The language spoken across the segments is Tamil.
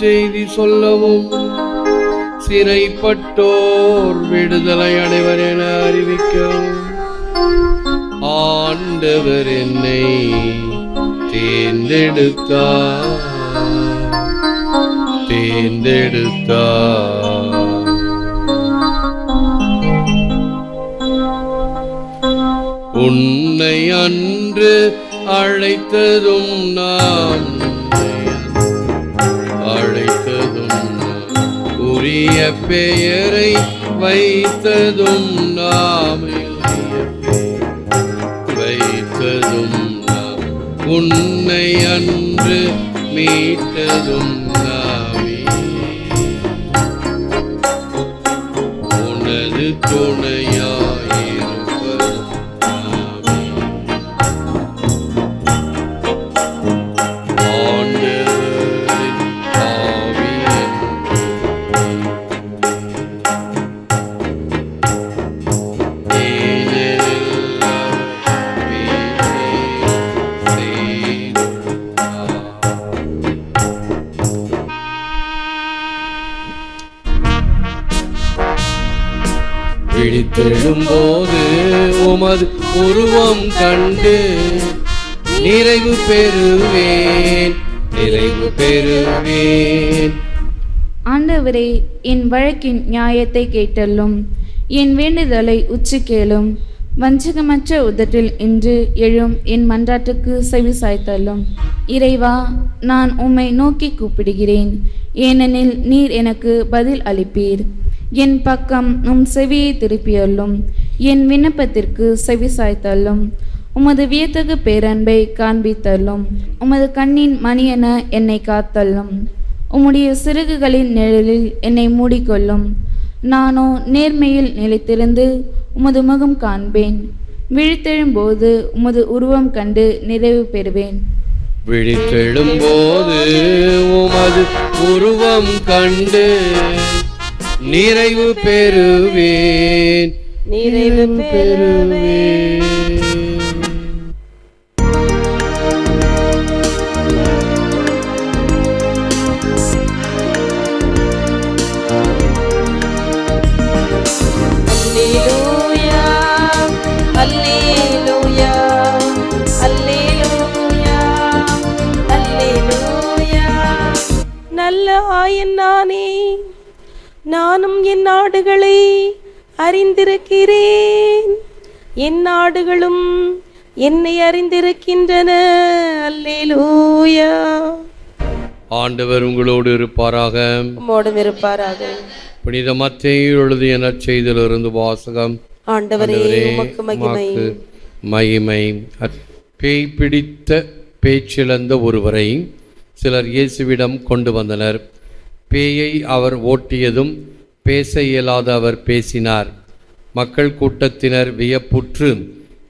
மக்களுக்கு நற்செய்தி சொல்லவும் சிறைப்பட்டோர் விடுதலை அடைவர் என அறிவிக்கவும் ஆண்டவர் என்னை தேர்ந்தெடுத்தார். தேர்ந்தெடுத்தார். உன்னை அன்று அழைத்ததும் நாம் எளிய பெயரை வைத்ததும் நாம் எளிய வைத்ததும் நாம். உன்னை அன்று மீட்டதும் நாமே. உனது துணையா விழித்தெழும்போது உமது உருவம் கண்டு நிறைவு பெறுவேன் நிறைவு பெறுவேன். ஆண்டவரே என் வழக்கின் நியாயத்தை கேட்டல்லும் என் வேண்டுதலை உச்சி கேளும் வஞ்சகமற்ற உதட்டில் இன்று எழும் என் மன்றாட்டுக்கு செவி சாய்த்தல்லும் இறைவா நான் உம்மை நோக்கி கூப்பிடுகிறேன் ஏனெனில் நீர் எனக்கு பதில் அளிப்பீர். என் பக்கம் உம் செவியை திருப்பியல்லும் என் விண்ணப்பத்திற்கு செவி சாய்த்தல்லும் உமது வியத்தகு பேரன்பை காண்பித்தல்லும் உமது கண்ணின் மணியென என்னை காத்தல்லும் உம்முடைய சிறகுகளின் நிழலில் என்னை மூடிக்கொள்ளும். நானோ நேர்மையில் நிலைத்திருந்து உமது முகம் காண்பேன். விழித்தெழும்போது உமது உருவம் கண்டு நிறைவு பெறுவேன். விழித்தெழும்போது உமது உருவம் கண்டு நிறைவு பெறுவேன். நிறைவு பெறுவேன். அறிந்திருக்கிறேன் என் நாடுகளும் என்னை அறிந்திருக்கின்றன. அல்லேலூயா. ஆண்டவர் உங்களோடு இருப்பாராக. உம்மோடும் இருப்பாராக. புனித மத்தேயு எழுதிய நற்செய்தியிலிருந்து வாசகம். ஆண்டவரே உமக்கு மகிமை. பேய் பிடித்த பேச்சிழந்த ஒருவரை சிலர் இயேசுவிடம் கொண்டு வந்தனர். பேயை அவர் ஓட்டியதும் பேச இயலாத அவர் பேசினார். மக்கள் கூட்டத்தினர் வியப்புற்று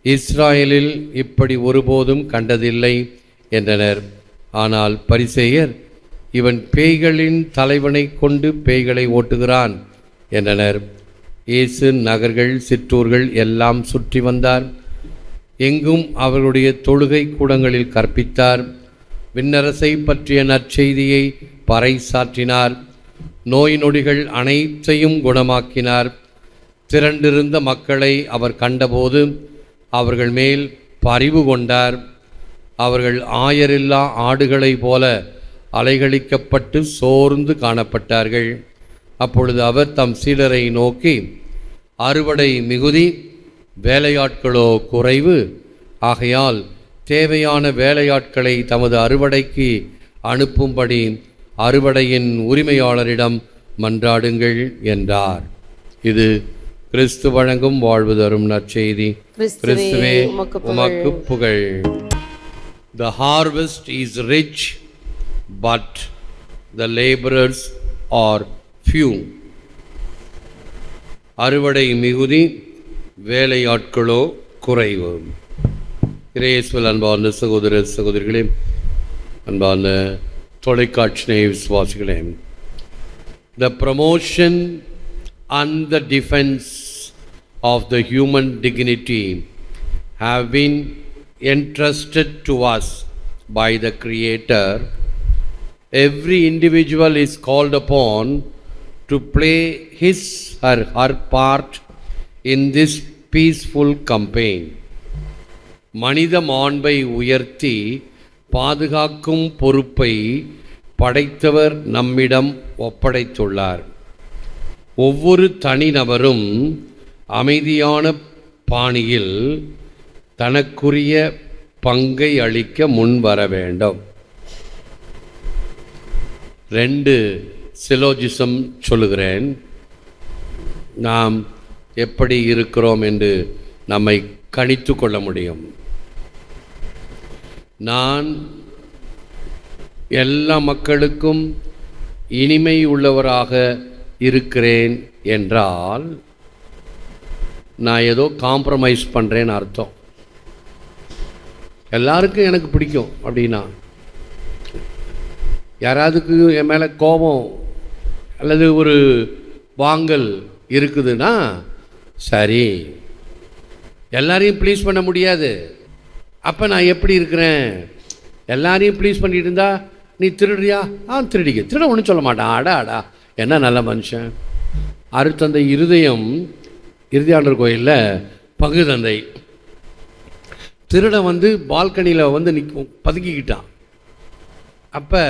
இஸ்ராயலில் இப்படி ஒருபோதும் கண்டதில்லை என்றனர். ஆனால் பரிசேயர் இவன் பேய்களின் தலைவனை கொண்டு பேய்களை ஓட்டுகிறான் என்றனர். இயேசு நகர்கள் சிற்றூர்கள் எல்லாம் சுற்றி வந்தார். எங்கும் அவர்களுடைய தொழுகை கூடங்களில் கற்பித்தார். விண்ணரசை பற்றிய நற்செய்தியை பறைசாற்றினார். நோய் நொடிகள் அனைத்தையும் குணமாக்கினார். திரண்டிருந்த மக்களை அவர் கண்டபோது அவர்கள் மேல் பரிவு கொண்டார். அவர்கள் ஆயரில்லா ஆடுகளைப் போல அலைகழிக்கப்பட்டு சோர்ந்து காணப்பட்டார்கள். அப்பொழுது அவர் தம் சீடரை நோக்கி அறுவடை மிகுதி வேலையாட்களோ குறைவு. ஆகையால் தேவையான வேலையாட்களை தமது அறுவடைக்கு அனுப்பும்படி அறுவடையின் உரிமையாளரிடம் மன்றாடுங்கள் என்றார். இது கிறிஸ்து வழங்கும் வாழ்வு தரும் நற்செய்தி கிறிஸ்துவே, உமக்கு புகழ். The harvest is rich, but the laborers are few. அறுவடை மிகுதி வேலையாட்களோ குறைவு இறையேசுவல் அன்பார்ந்த சகோதர சகோதரிகளே அன்பார்ந்த தொலைக்காட்சி விசுவாசிகளே the promotion and the defense of the human dignity have been entrusted to us by the Creator every individual is called upon to play his or her part in this peaceful campaign. மனித மாண்பை உயர்த்தி பாதுகாக்கும் பொறுப்பை படைத்தவர் நம்மிடம் ஒப்படைத்துள்ளார் ஒவ்வொரு தனிநபரும் அமைதியான பாணியில் தனக்குரிய பங்கை அளிக்க முன்வர வேண்டும். ரெண்டு சிலோஜிசம் சொல்லுகிறேன். நாம் எப்படி இருக்கிறோம் என்று நம்மை கணித்து கொள்ள முடியும். நான் எல்லா மக்களுக்கும் இனிமை உள்ளவராக இருக்கிறேன் என்றால் நான் ஏதோ காம்ப்ரமைஸ் பண்ணுறேன்னு அர்த்தம். எல்லாருக்கும் எனக்கு பிடிக்கும் அப்படின்னா. யாராவதுக்கு என் மேலே கோபம் அல்லது ஒரு வாங்கல் இருக்குதுன்னா சரி எல்லாரையும் ப்ளீஸ் பண்ண முடியாது. அப்போ நான் எப்படி இருக்கிறேன்? எல்லாரையும் ப்ளீஸ் பண்ணிட்டு இருந்தா நீ திருடுறியா? ஆ திருடிக்க. திருட ஒன்றும் சொல்ல மாட்டான். அடா அடா. என்ன நல்ல மனுஷன்? அருத்தந்தை இருதயம் இறுதியாண்டர் கோயிலில் பகுதந்தை. திருடன் வந்து பால்கனியில் வந்து நிற்கும் பதுக்கிக்கிட்டான். அப்போ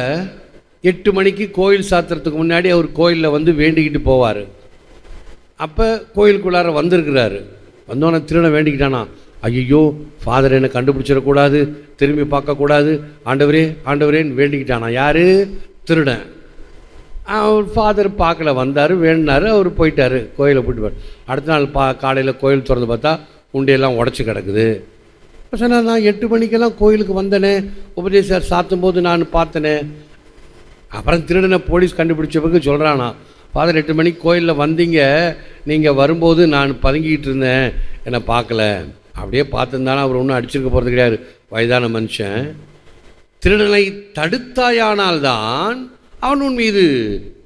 எட்டு மணிக்கு கோயில் சாத்துறதுக்கு முன்னாடி அவர் கோயிலில் வந்து வேண்டிக்கிட்டு போவார். அப்போ கோயிலுக்குள்ளார வந்திருக்கிறாரு. வந்தோன்னே திருடன் வேண்டிக்கிட்டானா? ஐயோ ஃபாதர் என்னை கண்டுபிடிச்சிடக்கூடாது திரும்பி பார்க்கக்கூடாது. ஆண்டவரே ஆண்டவரேன்னு வேண்டிக்கிட்டானா? யார்? திருடன். அவர் ஃபாதர் பார்க்கல வந்தார் வேணுனார் அவர் போயிட்டார் கோயிலை போயிட்டு அடுத்த நாள் பா காலையில் கோயில் திறந்து பார்த்தா உண்டியெல்லாம் உடச்சி கிடக்குது. சொன்னா நான் எட்டு மணிக்கெல்லாம் கோயிலுக்கு வந்தனே உபதேசர் சாத்தும் போது நான் பார்த்தனே. அப்புறம் திருடனை போலீஸ் கண்டுபிடிச்ச பிறகு சொல்கிறானா ஃபாதர் எட்டு மணிக்கு கோயிலில் வந்தீங்க நீங்கள் வரும்போது நான் பதுங்கிக்கிட்டு இருந்தேன் என்னை பார்க்கல. அப்படியே பார்த்துருந்தாலும் அவர் ஒன்றும் அடிச்சிருக்க போகிறது கிடையாது. வயதான மனுஷன். திருடனை தடுத்தாயானால்தான் அவன் உன் மீது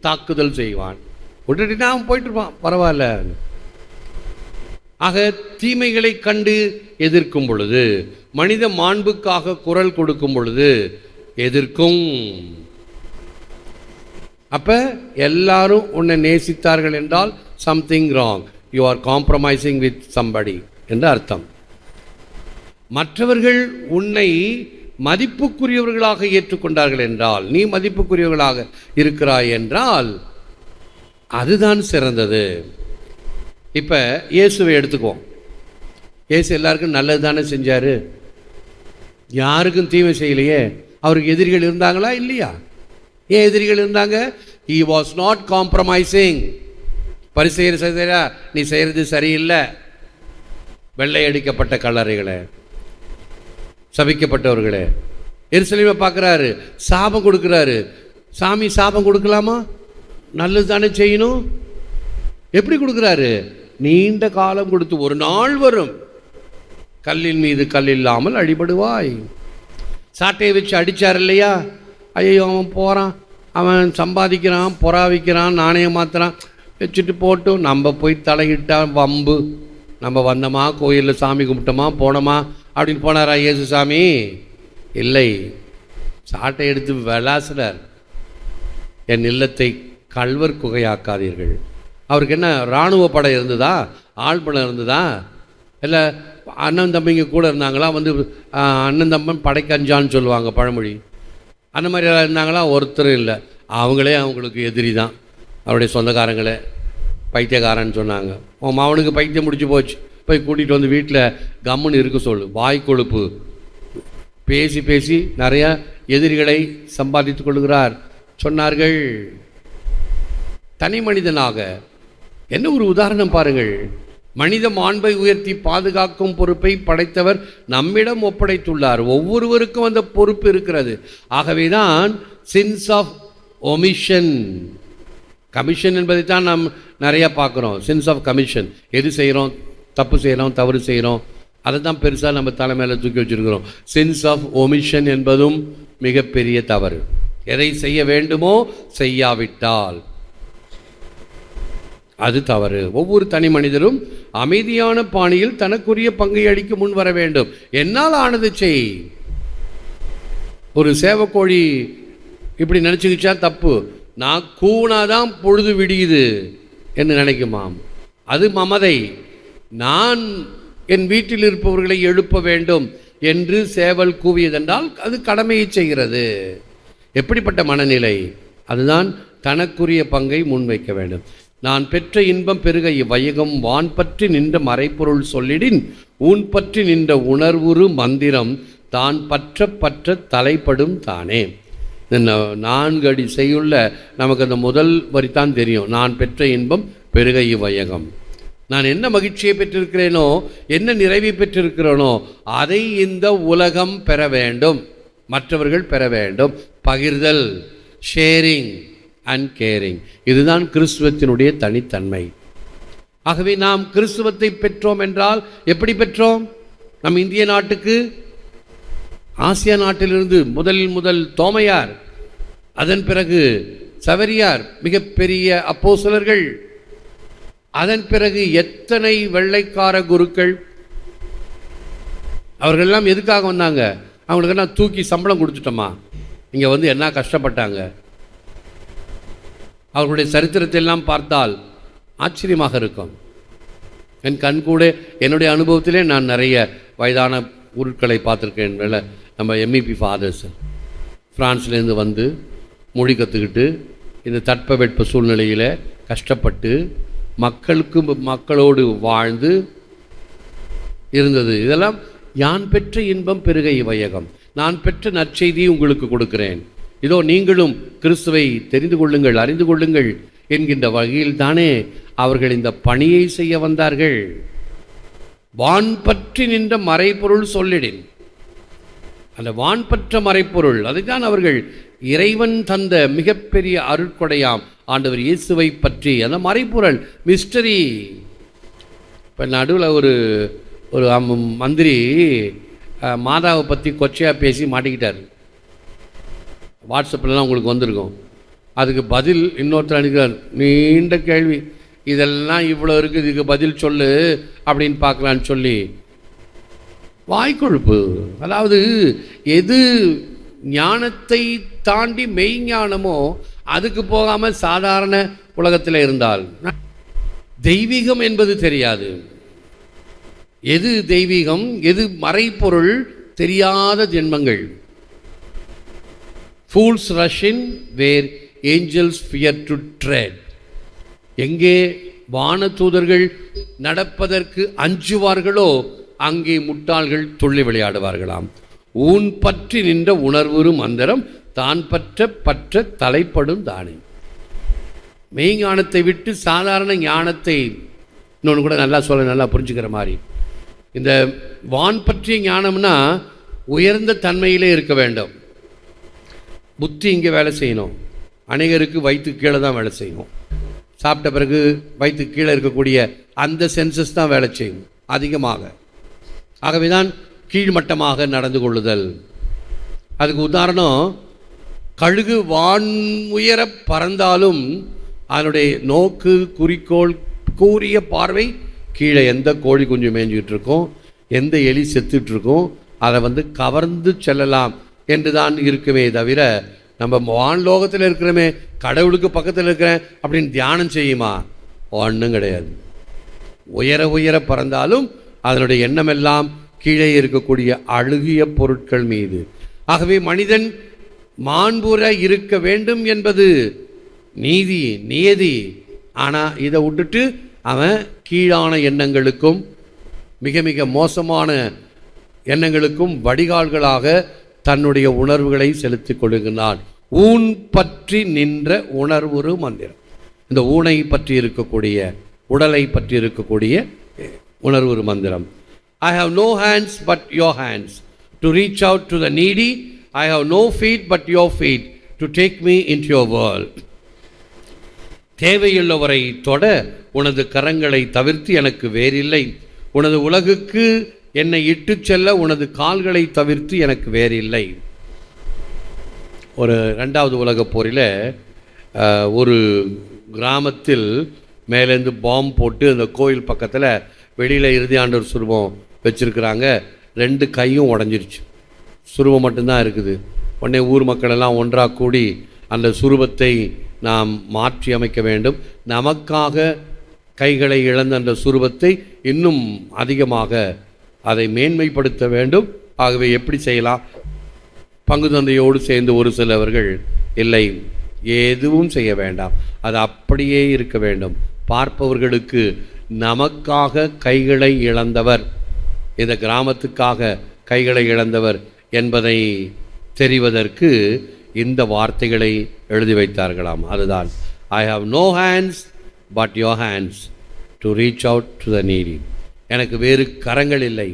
தாக்குதல் செய்வான். விட்டுட்டு அவன் போயிட்டு இருப்பான். பரவாயில்ல. ஆக தீமைகளை கண்டு எதிர்க்கும் பொழுது மனித மாண்புக்காக குரல் கொடுக்கும் பொழுது எதிர்க்கும். அப்ப எல்லாரும் உன்னை நேசித்தார்கள் என்றால் something wrong you are compromising with somebody என்று அர்த்தம். மற்றவர்கள் உன்னை மதிப்புக்குரியவர்களாக ஏற்றுக்கொண்டார்கள் என்றால் நீ மதிப்புக்குரியவர்களாக இருக்கிறாய் என்றால் அதுதான் சிறந்தது. இப்போ இயேசுவை எடுத்துக்குவோம். இயேசு எல்லாருக்கும் நல்லது தானே செஞ்சார்? யாருக்கும் தீமை செய்யலையே? அவருக்கு எதிரிகள் இருந்தாங்களா? இல்லையா? ஏன் எதிரிகள் இருந்தாங்க? ஹி வாஸ் நாட் காம்ப்ரமைசிங் பரிசெய்கிற செய்தா நீ செய்கிறது சரியில்லை. வெள்ளை அடிக்கப்பட்ட கல்லறைகளை. சபிக்கப்பட்டவர்களே. எருசலேமை பார்க்குறாரு சாபம் கொடுக்குறாரு. சாமி சாபம் கொடுக்கலாமா? நல்லது தானே செய்யணும். எப்படி கொடுக்குறாரு? நீண்ட காலம் கொடுத்து ஒரு நாள் வரும். கல்லின் மீது கல் இல்லாமல் அடிபடுவாய். சாட்டையை வச்சு அடித்தார் இல்லையா? ஐயோ அவன் போகிறான் அவன் சம்பாதிக்கிறான் பொறாவிக்கிறான் நாணயம் மாத்துறான். வச்சுட்டு போட்டும் நம்ம போய் தலையிட்டான் வம்பு. நம்ம வந்தோமா கோயிலில் சாமி கும்பிட்டோமா போனோமா? அப்படின்னு போனாரா இயேசு சாமி? இல்லை. சாட்டை எடுத்து விளாசுறார் என் இல்லத்தை கல்வர் குகையாக்காதீர்கள். அவருக்கு என்ன இராணுவ படை இருந்ததா? ஆழ்படம் இருந்ததா? இல்லை அண்ணன் தம்பிங்க கூட இருந்தாங்களா? வந்து அண்ணன் தம்பன் படைக்கஞ்சான்னு சொல்லுவாங்க பழமொழி. அந்த மாதிரி யாராவது இருந்தாங்களா? ஒருத்தரும் இல்லை. அவங்களே அவங்களுக்கு எதிரி தான் அவருடைய சொந்தக்காரங்களே பைத்தியக்காரன்னு சொன்னாங்க. உன் மாவனுக்கு பைத்தியம் முடிச்சு போச்சு. போய் கூட்டிகிட்டு வந்து வீட்டில் கம்முன்னு இருக்க சொல்லு. வாய் கொழுப்பு. பேசி பேசி நிறையா எதிரிகளை சம்பாதித்துக் கொள்கிறார். சொன்னார்கள் தனி மனிதனாக என்ன ஒரு உதாரணம் பாருங்கள். மனித மாண்பை உயர்த்தி பாதுகாக்கும் பொறுப்பை படைத்தவர் நம்மிடம் ஒப்படைத்துள்ளார். ஒவ்வொருவருக்கும் அந்த பொறுப்பு இருக்கிறது. ஆகவேதான் சின்ஸ் ஆஃப் ஒமிஷன் கமிஷன் என்பதை தான் நாம் நிறையா பார்க்குறோம். சென்ஸ் ஆஃப் கமிஷன் எது செய்கிறோம்? தப்பு செய்கிறோம் தவறு செய்கிறோம் அதை தான் பெருசாக நம்ம தலை மேலே தூக்கி வச்சுருக்கிறோம். சென்ஸ் ஆஃப் ஒமிஷன் என்பதும் மிகப்பெரிய தவறு. எதை செய்ய வேண்டுமோ செய்யாவிட்டால். அது தவறு. ஒவ்வொரு தனி மனிதரும் அமைதியான பாணியில் தனக்குரிய பங்கை அளிக்க முன் வர வேண்டும். என்னால் ஆனது செய். ஒரு சேவக்கோழி இப்படி நினச்சிக்கிச்சா தப்பு. நான் கூணாதான் பொழுது விடியுது என்று நினைக்குமாம். அது மமதை. நான் என் வீட்டில் இருப்பவர்களை எழுப்ப வேண்டும் என்று சேவல் கூவியதென்றால் அது கடமையை செய்கிறது. எப்படிப்பட்ட மனநிலை? அதுதான் தனக்குரிய பங்கை முன்வைக்க வேண்டும். நான் பெற்ற இன்பம் பெருக இவ்வையகம் வான் பற்றி நின்ற மறைப்பொருள் சொல்லிடின் ஊன் பற்றி நின்ற உணர்வுறு மந்திரம் தான் பற்ற பற்ற தலைப்படும் தானே. நான்கு அடி செய்யுள்ள நமக்கு அந்த முதல் வரிதான் தெரியும். நான் பெற்ற இன்பம் பெருக இவ்வையகம். நான் என்ன மகிழ்ச்சியை பெற்றிருக்கிறேனோ என்ன நிறைவை பெற்றிருக்கிறேனோ அதை இந்த உலகம் பெற வேண்டும். மற்றவர்கள் பெற வேண்டும். பகிர்தல் ஷேரிங் அண்ட் கேரிங் இதுதான் கிறிஸ்துவத்தினுடைய தனித்தன்மை. ஆகவே நாம் கிறிஸ்துவத்தை பெற்றோம் என்றால் எப்படி பெற்றோம்? நம் இந்திய நாட்டுக்கு ஆசியா நாட்டிலிருந்து முதலில் முதல் தோமையார் அதன் பிறகு சவரியார் மிகப்பெரிய அப்போஸ்தலர்கள் அதன் பிறகு எத்தனை வெள்ளைக்கார குருக்கள்? அவர்களெல்லாம் எதுக்காக வந்தாங்க? அவங்களுக்கெல்லாம் தூக்கி சம்பளம் கொடுத்துட்டோமா? இங்கே வந்து என்ன கஷ்டப்பட்டாங்க? அவர்களுடைய சரித்திரத்தை எல்லாம் பார்த்தால் ஆச்சரியமாக இருக்கும். என் கண் கூட என்னுடைய அனுபவத்திலே நான் நிறைய வயதான பொருட்களை பார்த்துருக்கேன். வேலை நம்ம எம்இபி ஃபாதர்ஸ் ஃப்ரான்ஸ்லேருந்து வந்து மொழி கற்றுக்கிட்டு இந்த தட்பவெட்ப சூழ்நிலையில் கஷ்டப்பட்டு மக்களுக்கு மக்களோடு வாழ்ந்து இருந்தது. இதெல்லாம் யான் பெற்ற இன்பம் பெருக இவையகம். நான் பெற்ற நற்செய்தி உங்களுக்கு கொடுக்கிறேன். இதோ நீங்களும் கிறிஸ்துவை தெரிந்து கொள்ளுங்கள் அறிந்து கொள்ளுங்கள் என்கின்ற வகையில் தானே அவர்கள் இந்த பணியை செய்ய வந்தார்கள். வான் பற்றி நின்ற மறைபொருள் சொல்லிடின். அந்த வான் பற்ற மறைப்பொருள் அதைத்தான் அவர்கள் இறைவன் தந்த மிகப்பெரிய அருட்கொடையாம். ஆண்டவர் இயேசுவை பற்றி அந்த மறைப்பொருள் மிஸ்டரி இப்போ நடுவில் ஒரு ஒரு அம்- மந்திரி மாதாவை பற்றி கொச்சையாக பேசி மாட்டிக்கிட்டார். வாட்ஸ்அப்லலாம் உங்களுக்கு வந்திருக்கும். அதுக்கு பதில் இன்னொருத்தர் அனுக்கிறார் நீண்ட கேள்வி. இதெல்லாம் இவ்வளோ இருக்குது இதுக்கு பதில் சொல்லு அப்படின்னு பார்க்கலான்னு சொல்லி. வாய்க்கொழுப்பு அதாவது எது ஞானத்தை தாண்டி மெய்ஞானமோ அதுக்கு போகாமல் சாதாரண உலகத்தில் இருந்தால். தெய்வீகம் என்பது தெரியாது. எது தெய்வீகம்? எது மறைப்பொருள் தெரியாத ஜென்மங்கள். Fools rush in where angels fear to tread எங்கே வானதூதர்கள் நடப்பதற்கு அஞ்சுவார்களோ அங்கே முட்டாள்கள் துள்ளி விளையாடுவார்களாம். ஊன் பற்றி நின்ற உணர்வுறு மந்திரம் தான் பற்ற பற்ற தலைப்படும் தானே. மெய்ஞானத்தை விட்டு சாதாரண ஞானத்தை இன்னொன்று கூட நல்லா சொல்ல நல்லா புரிஞ்சுக்கிற மாதிரி. இந்த வான் பற்றிய ஞானம்னா உயர்ந்த தன்மையிலே இருக்க வேண்டும். புத்தி இங்கே வேலை செய்யணும். அநேகருக்கு வயிற்று கீழே தான் வேலை செய்யும் சாப்பிட்ட பிறகு வயிற்று கீழே இருக்கக்கூடிய அந்த சென்சஸ் தான் வேலை செய்யும் அதிகமாக. ஆகவே தான் கீழ்மட்டமாக நடந்து கொள்ளுதல். அதுக்கு உதாரணம் கழுகு வான் உயர பறந்தாலும் அதனுடைய நோக்கு குறிக்கோள் கூறிய பார்வை கீழே எந்த கோழி குஞ்சு மேய்ஞ்சிக்கிட்டு இருக்கோம் எந்த எலி செத்துட்ருக்கும் அதை வந்து கவர்ந்து செல்லலாம் என்று தான் இருக்குமே தவிர நம்ம வான்லோகத்தில் இருக்கிறோமே கடவுளுக்கு பக்கத்தில் இருக்கிறேன் அப்படின்னு தியானம் செய்யுமா? ஒன்றும் கிடையாது. உயர உயர பறந்தாலும் அதனுடைய எண்ணமெல்லாம் கீழே இருக்கக்கூடிய அழுகிய பொருட்கள் மீது. ஆகவே மனிதன் மாண்புற இருக்க வேண்டும் என்பது நீதி நியதி. ஆனால் இதை விட்டுட்டு அவன் கீழான எண்ணங்களுக்கும் மிக மிக மோசமான எண்ணங்களுக்கும் வடிகால்களாக தன்னுடைய உணர்வுகளை செலுத்திக் கொள்கின்றான் ஊன் பற்றி நின்ற உணர்வுறு மந்திரம். இந்த ஊனை பற்றி இருக்கக்கூடிய உடலை பற்றி இருக்கக்கூடிய உணர்வுறு மந்திரம். I have no hands but your hands to reach out to the needy I have no feet but your feet to take me in your world தேவையுள்ளவரை தொட உனது கரங்களை தவிர்த்து எனக்கு வேறில்லை. உனது உலகுக்கு என்னை இட்டு செல்ல உனது கால்களை தவிர்த்து எனக்கு வேறில்லை. ஒரு ரெண்டாவது உலகப் போரில் ஒரு கிராமத்தில் மேலேருந்து பாம்பு போட்டு அந்த கோயில் பக்கத்தில் வெளியில் இறுதி ஆண்டவர் சுரூபம் வச்சுருக்கிறாங்க. ரெண்டு கையும் உடஞ்சிருச்சு. சுரூபம் மட்டும்தான் இருக்குது. உடனே ஊர் மக்களெல்லாம் ஒன்றாக கூடி அந்த சுரூபத்தை நாம் மாற்றி அமைக்க வேண்டும். நமக்காக கைகளை இழந்த அந்த சுரூபத்தை இன்னும் அதிகமாக அதை மேன்மைப்படுத்த வேண்டும். ஆகவே எப்படி செய்யலாம்? பங்கு தந்தையோடு சேர்ந்து ஒரு சிலவர்கள் இல்லை. எதுவும் செய்ய வேண்டாம். அது அப்படியே இருக்க வேண்டும். பார்ப்பவர்களுக்கு நமக்காக கைகளை இழந்தவர் இந்த கிராமத்துக்காக கைகளை இழந்தவர் என்பதை தெரிவதற்கு இந்த வார்த்தைகளை எழுதி வைத்தார்களாம். அதுதான் I have no hands but your hands to reach out to the needy எனக்கு வேறு கரங்கள் இல்லை.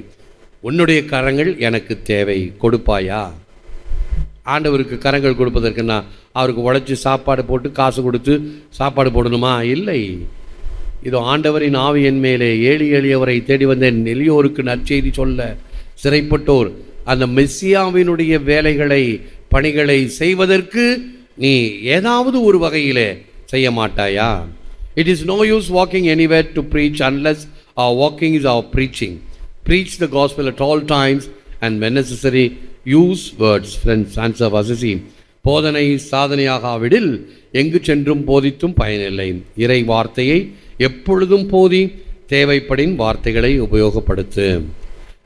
உன்னுடைய கரங்கள் எனக்கு தேவை. கொடுப்பாயா? ஆண்டவருக்கு கரங்கள் கொடுப்பதற்குன்னா அவருக்கு உழைச்சி சாப்பாடு போட்டு காசு கொடுத்து சாப்பாடு போடணுமா? இல்லை. இதோ ஆண்டவரின் ஆவி என் மேலே ஏழி எளியவரை தேடி வந்தேன் எளியோருக்கு நற்செய்தி சொல்ல சிறைப்பட்டோர் அந்த மெஸ்ஸியாவினுடைய வேலைகளை பணிகளை செய்வதற்கு நீ ஏதாவது ஒரு வகையிலே செய்ய மாட்டாயா? It is no use walking anywhere to preach unless our walking is our preaching preach the gospel at all times and when use words words friends answer Assisi போதனை சாதனையாகாவிடில் எங்கு சென்றும் போதித்தும் பயனில்லை. இறை வார்த்தையை எப்பொழுதும் போதி தேவைப்படின் வார்த்தைகளை உபயோகப்படுத்து.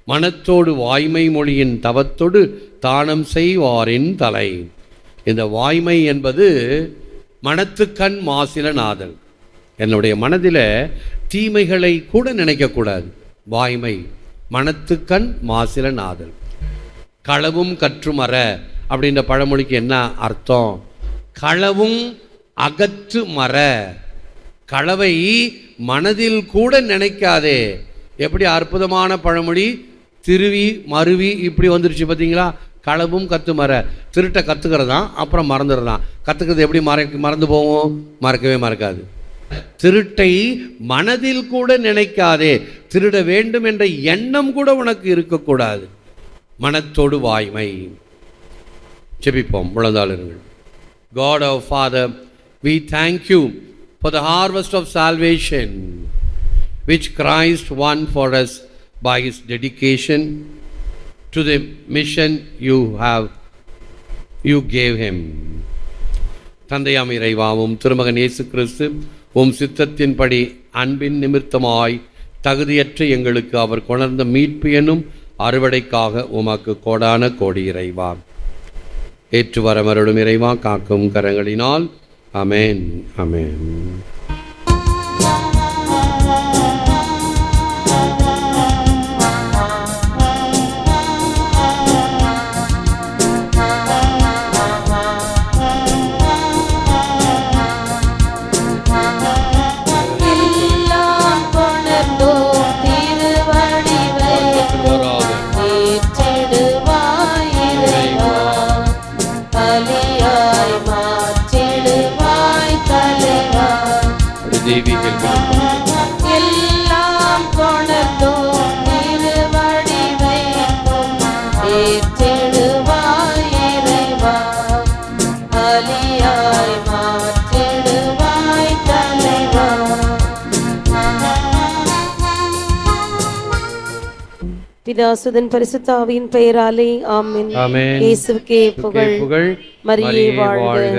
மனத்தோடு வாய்மை மொழியின் தவத்தோடு தானம் செய்வாரின் தலை. இந்த வாய்மை என்பது மனத்துக்கண் மாசில நாதல் என்னுடைய மனதில் தீமைகளை கூட நினைக்கக்கூடாது. வாய்மை மனத்துக்கண் மாசில நாதல் களவும் கற்றுமற அப்படின்ற பழமொழிக்கு என்ன அர்த்தம்? களவும் அகற்று மற களவை மனதில் கூட நினைக்காதே. எப்படி அற்புதமான பழமொழி? திருவி மருவி இப்படி வந்துருச்சு பார்த்தீங்களா களவும் கற்று மற திருட்டை கற்றுக்கிறதான் அப்புறம் மறந்துடுறான் கற்றுக்கிறது எப்படி மற மறந்து போவோம்? மறக்கவே மறக்காது. திருட்டை மனதில் கூட நினைக்காதே. திருட வேண்டும் என்ற எண்ணம் கூட உனக்கு இருக்கக்கூடாது. மனத்தோடு வாய்மை. ஜெபிப்போம் முழந்தாளுங்கள் God of father we thank you for the harvest of salvation which Christ won for us by his dedication to the mission you have you gave him. தந்தையாம் இறைவாவும் திருமகன் இயேசு கிறிஸ்து உம் சித்தத்தின்படி அன்பின் நிமித்தமாய் தகுதியற்ற எங்களுக்கு அவர் கொணர்ந்த மீட்பு எனும் அறுவடைக்காக உமக்கு கோடான கோடி இறைவா. ஏற்று வரமருளும் இறைவா காக்கும் கரங்களினால். அமேன் அமேன் எல்லாம். பலியாய் மாற்றிடுவாய் தலைவா பிதாசுதன் பரிசுத்தாவின் பெயராலே ஆமென். இயேசுவுக்கே புகழ் புகழ் மரியே. வாழ்க